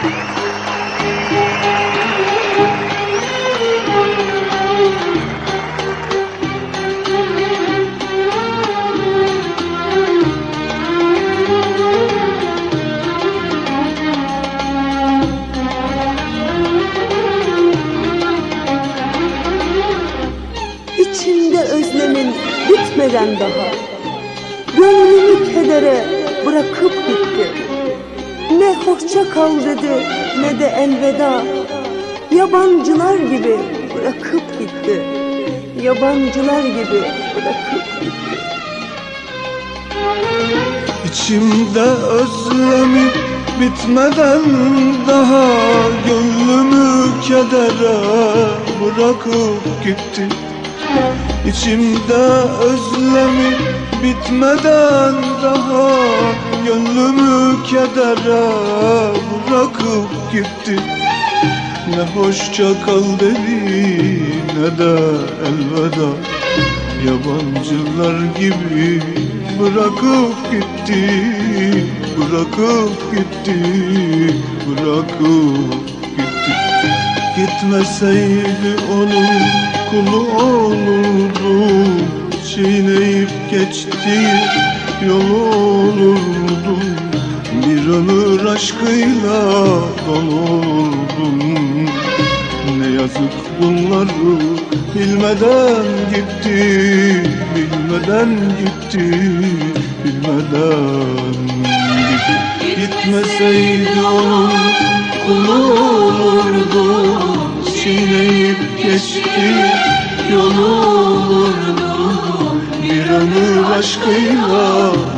İçimde özlemin bitmeden daha Gönlümü hoşça kal dedi ne de elveda. Yabancılar gibi bırakıp gitti. Yabancılar gibi bırakıp gitti. İçimde özlemi bitmeden daha Gönlümü kedere bırakıp gitti. İçimde özlemi bitmeden daha Gönlümü kedere bırakıp gitti. Ne hoşça kal dedi ne de elveda. Yabancılar gibi bırakıp gitti Bırakıp gitti Bırakıp gitti. Gitmeseydi onun kulu olurdum Çiğneyip geçti yolu olurdum Bir ömür aşkıyla dolurdum ne yazık bunları bilmeden gitti Bilmeden gitti Bilmeden gitti. Gitmeseydi onun kulu olurdu Çiğneyip aşkıyla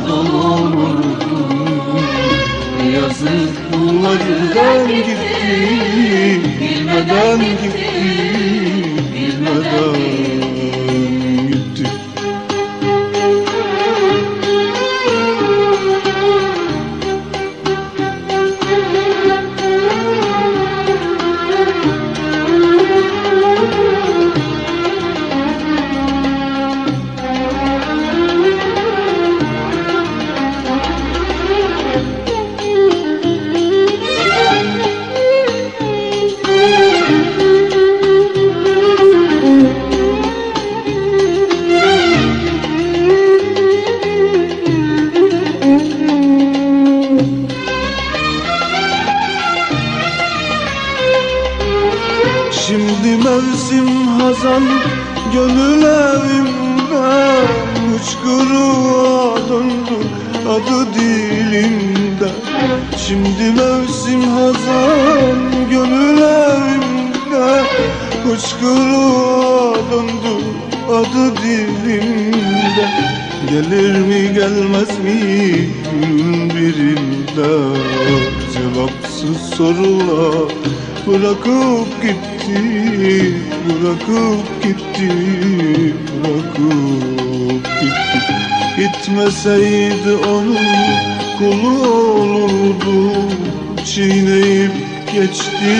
hazan Gönül evimde Hıçkırığa döndü Adı dilimde. Şimdi mevsim hazan Gönül evimde Hıçkırığa döndü Adı dilimde. Gelir mi gelmez mi günün birinde Cevapsız sorular bırakıp gitti Bırakıp gitti Bırakıp gitti. Gitmeseydi onun kulu olurdu Çiğneyip geçti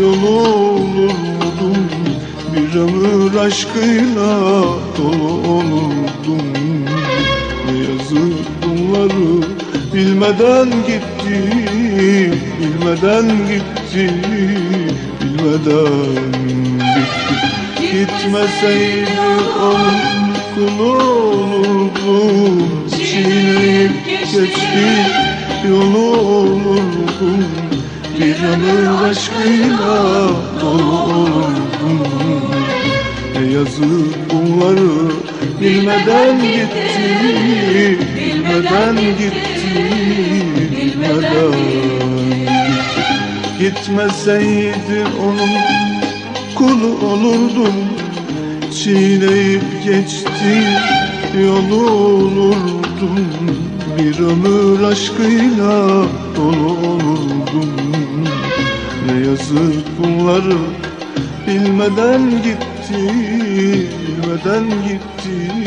yolu olurdum Bir ömür aşkıyla dolu olurdum. Ne yazık bunları bilmeden gitti Bilmeden gitti Bilmeden gitti. Gitmeseydi onun kulu olurdum Çiğneyip geçti yolu olurdum Bir ömür aşkıyla dolu olurdum Ne yazık bunları bilmeden gitti Bilmeden gitti Bilmeden. gitti Gitmeseydi onun kulu olurdum. Çiğneyip geçti yolu olurdum. Bir ömür aşkıyla dolu olurdum. Ne yazık bunları bilmeden gitti Bilmeden gitti